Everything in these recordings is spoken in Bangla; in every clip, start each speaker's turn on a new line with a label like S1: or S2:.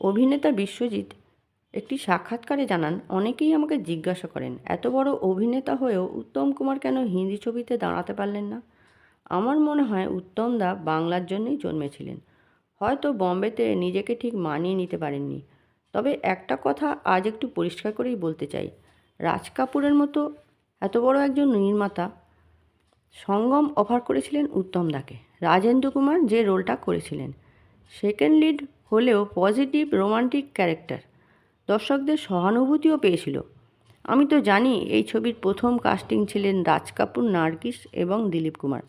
S1: অভিনেতা বিশ্বজিৎ একটি সাক্ষাৎকারে জানান, অনেকেই আমাকে জিজ্ঞাসা করেন, এত বড় অভিনেতা হয়েও উত্তম কুমার কেন হিন্দি ছবিতে দাঁড়াতে পারলেন না? আমার মনে হয় উত্তমদা বাংলার জন্যই জন্মেছিলেন। হয়তো বম্বেতে নিজেকে ঠিক মানিয়ে নিতে পারেননি। তবে একটা কথা আজ একটু পরিষ্কার করেই বলতে চাই। রাজ কাপুরের মতো এত বড় একজন নির্মাতা সঙ্গম অফার করেছিলেন উত্তমদাকে রাজেন্দ্র কুমার যে রোলটা করেছিলেন সেকেন্ড লিড হলেও পজিটিভ রোমান্টিক ক্যারেক্টার দর্শকদের সহানুভূতিও পেয়েছিল। আমি তো জানি এই ছবির প্রথম কাস্টিং ছিলেন রাজ কাপুর, নার্গিস এবং দিলীপ কুমার।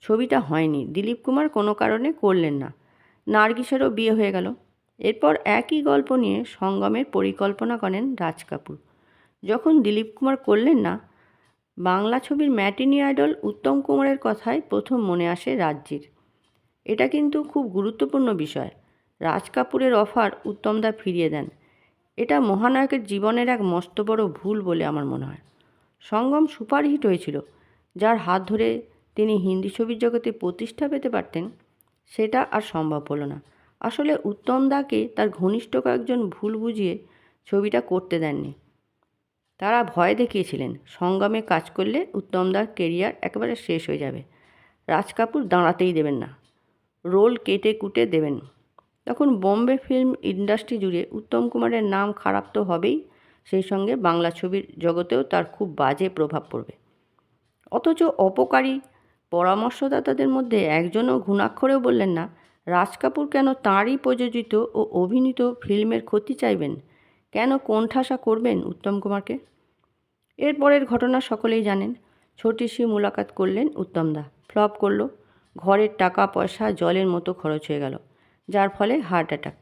S1: ছবিটা হয়নি। দিলীপ কুমার কোনো কারণে করলেন না। নার্গিসেরও বিয়ে হয়ে গেল। এরপর একই গল্প নিয়ে সঙ্গমের পরিকল্পনা করেন রাজ কাপুর। যখন দিলীপ কুমার করলেন না, বাংলা ছবির ম্যাটিনি আইডল উত্তম কুমারের কথাই প্রথম মনে আসে রাজ্যের। এটা কিন্তু খুব গুরুত্বপূর্ণ বিষয়। রাজ কাপুরের অফার উত্তমদা ফিরিয়ে দেন। এটা মহানায়কের জীবনের এক মস্ত বড় ভুল বলে আমার মনে হয়। সঙ্গম সুপারহিট হয়েছিল, যার হাত ধরে তিনি হিন্দি ছবির জগতে প্রতিষ্ঠা পেতে পারতেন, সেটা আর সম্ভব হলো না। আসলে উত্তমদাকে তার ঘনিষ্ঠ কয়েকজন ভুল বুঝিয়ে ছবিটা করতে দেননি। তারা ভয় দেখিয়েছিলেন, সঙ্গমে কাজ করলে উত্তম উত্তমদার কেরিয়ার একেবারে শেষ হয়ে যাবে। রাজ কাপুর দাঁড়াতেই দেবেন না। রোল কেটে কুটে দেবেন। তখন বোম্বে ফিল্ম ইন্ডাস্ট্রি জুড়ে উত্তম কুমারের নাম খারাপ তো হবেই, সেই সঙ্গে বাংলা ছবির জগতেও তার খুব বাজে প্রভাব পড়বে। অথচ অপকারী পরামর্শদাতাদের মধ্যে একজনও ঘুণাক্ষরেও বললেন না, রাজ কাপুর কেন তাঁরই প্রযোজিত ও অভিনীত ফিল্মের ক্ষতি চাইবেন? কেন কোণঠাসা করবেন উত্তম কুমারকে? এরপরের ঘটনা সকলেই জানেন। ছোটিসি মুলাকাত করলেন উত্তমদা ফ্লপ করল। ঘরের টাকা, পয়সা, জলের মতো খরচ হয়ে গেল, যার ফলে হার্ট অ্যাটাক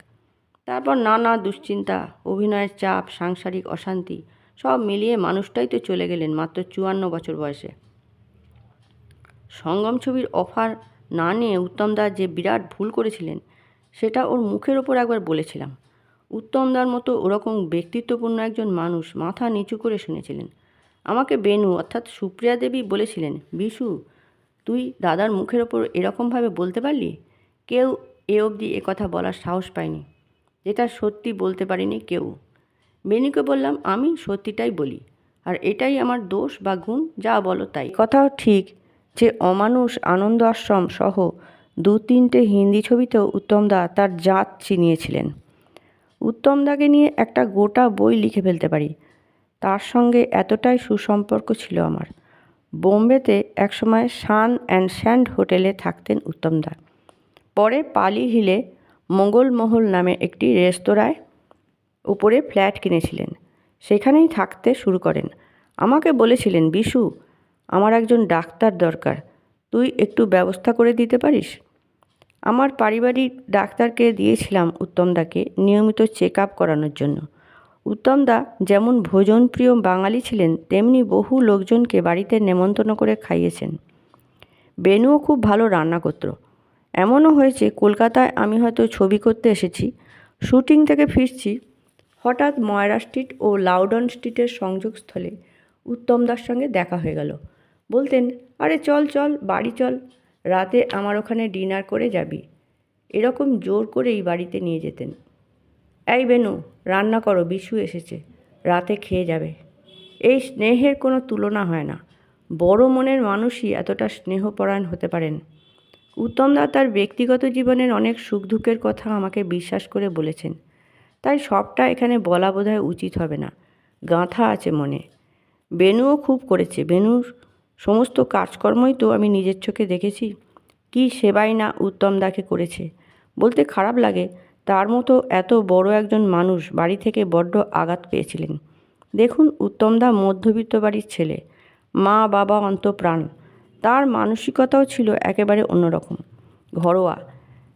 S1: তারপর নানা দুশ্চিন্তা, অভিনয়ের চাপ, সাংসারিক অশান্তি, সব মিলিয়ে মানুষটাই তো চলে গেলেন মাত্র চুয়ান্ন বছর বয়সে। সঙ্গম ছবির অফার না নিয়ে উত্তমদা যে বিরাট ভুল করেছিলেন, সেটা ওর মুখের ওপর একবার বলেছিলাম। উত্তমদার মতো ওরকম ব্যক্তিত্বপূর্ণ একজন মানুষ মাথা নিচু করে শুনেছিলেন। আমাকে বেনু অর্থাৎ সুপ্রিয়া দেবী বলেছিলেন, বিশু তুই দাদার মুখের ওপর এরকমভাবে বলতে পারলি? কেউ এ অবধি কথা বলার সাহস পায়নি। যেটা সত্যি বলতে পারিনি কেউ। বেনুকে বললাম, আমি সত্যিটাই বলি। আর এটাই আমার দোষ বা গুণ, যা বলো তাই। কথাও ঠিক যে অমানুষ আনন্দ আশ্রম সহ দু তিনটে হিন্দি ছবিতেও উত্তমদা তার জাত চিনিয়েছিলেন। উত্তমদাকে নিয়ে একটা গোটা বই লিখে ফেলতে পারি। তার সঙ্গে এতটাই সুসম্পর্ক ছিল আমার। বোম্বেতে একসময় সান অ্যান্ড স্যান্ড হোটেলে থাকতেন উত্তমদা পরে পালি হিলে মোগলমহল নামে একটি রেস্তোরাঁয় উপরে ফ্ল্যাট কিনেছিলেন। সেখানেই থাকতে শুরু করেন। আমাকে বলেছিলেন, বিশু, আমার একজন ডাক্তার দরকার। তুই একটু ব্যবস্থা করে দিতে পারিস? আমার পারিবারিক ডাক্তারকে দিয়েছিলাম উত্তমদাকে নিয়মিত চেক আপ করানোর জন্য। উত্তমদা যেমন ভোজনপ্রিয় বাঙালি ছিলেন, তেমনি বহু লোকজনকে বাড়িতে নেমন্তন্ন করে খাইয়েছেন। বেনুও খুব ভালো রান্না করতো। এমনও হয়েছে, কলকাতায় আমি হয়তো ছবি করতে এসেছি, শুটিং থেকে ফিরছি, হঠাৎ ময়রা স্ট্রিট ও লাউডন স্ট্রিটের সংযোগস্থলে উত্তমদার সঙ্গে দেখা হয়ে গেল। বলতেন, আরে চল চল, বাড়ি চল, রাতে আমার ওখানে ডিনার করে যাবি। এরকম জোর করেই বাড়িতে নিয়ে যেতেন। এই বেনু, রান্না করো, বিশু এসেছে। রাতে খেয়ে যাবে। এই স্নেহের কোনো তুলনা হয় না। বড় মনের মানুষই এতটা স্নেহপরায়ণ হতে পারেন। উত্তমদা তার ব্যক্তিগত জীবনের অনেক সুখ দুঃখের কথা আমাকে বিশ্বাস করে বলেছেন। তাই সবটা এখানে বলা বোধহয় উচিত হবে না। গাঁথা আছে মনে। বেনুও খুব করেছে। বেনুর সমস্ত কাজকর্মই তো আমি নিজের চোখে দেখেছি। কি সেবাই না উত্তমদাকে করেছে। বলতে খারাপ লাগে। তার মতো এত বড় একজন মানুষ বাড়ি থেকে বড্ড আঘাত পেয়েছিলেন। দেখুন উত্তমদা মধ্যবিত্ত বাড়ির ছেলে। মা, বাবা, অন্তপ্রাণ। তার মানসিকতাও ছিল একেবারে অন্যরকম। ঘরোয়া।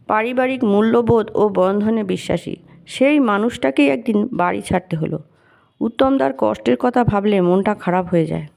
S1: পারিবারিক মূল্যবোধ ও বন্ধনে বিশ্বাসী। সেই মানুষটাকেই একদিন বাড়ি ছাড়তে হলো। উত্তমদার কষ্টের কথা ভাবলে মনটা খারাপ হয়ে যায়।